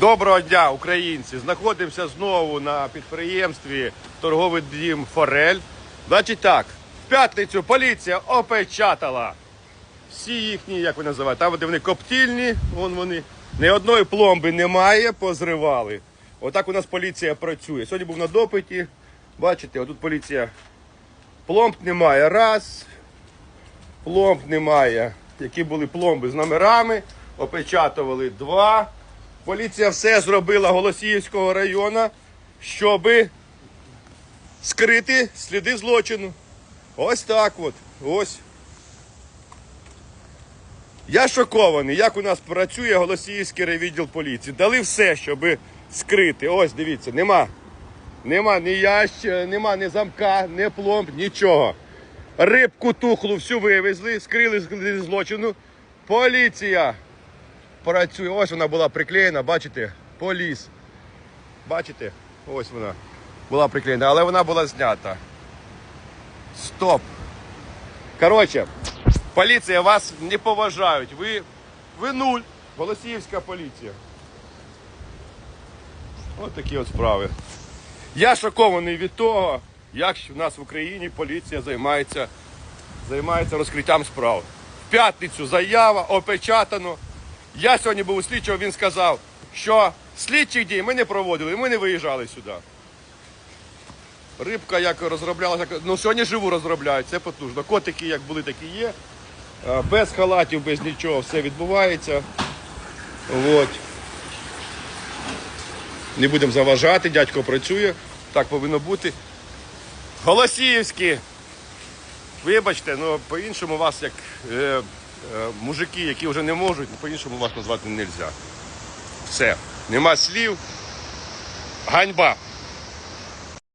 Доброго дня, українці! Знаходимося знову на підприємстві торговий дім Форель. Значить так, в п'ятницю поліція опечатала всі їхні, як ви називаєте, там де вони коптільні, вон вони. Ні одної пломби немає, позривали. Отак у нас поліція працює. Сьогодні був на допиті. Бачите, отут поліція. Пломб немає. Раз. Пломб немає. Які були пломби з номерами. Опечатували два. Поліція все зробила Голосіївського району, щоб скрити сліди злочину. Ось так от. Ось. Я шокований, як у нас працює Голосіївський райвідділ поліції. Дали все, щоб скрити. Ось, дивіться, нема. Нема ні ящ, нема ні замка, ні пломб, нічого. Рибку тухлу всю вивезли, скрили злочину. Поліція працює. Ось вона була приклеєна, бачите? Поліс. Бачите? Ось вона була приклеєна, але вона була знята. Стоп. Коротше, поліція вас не поважають. Ви, ви нуль. Голосіївська поліція. Ось такі от справи. Я шокований від того, як в нас в Україні поліція займається, займається розкриттям справ. В п'ятницю заява опечатано. Я сьогодні був у слідчого, він сказав, що слідчих дій ми не проводили, ми не виїжджали сюди. Рибка як розроблялася, ну сьогодні живу розробляють, це потужно. Котики як були, так і є. Без халатів, без нічого, все відбувається. От. Не будемо заважати, дядько працює, так повинно бути. Голосіївські. Вибачте, ну по-іншому вас як е, мужики, які вже не можуть, по-іншому вас назвати не можна. Все. Нема слів. Ганьба.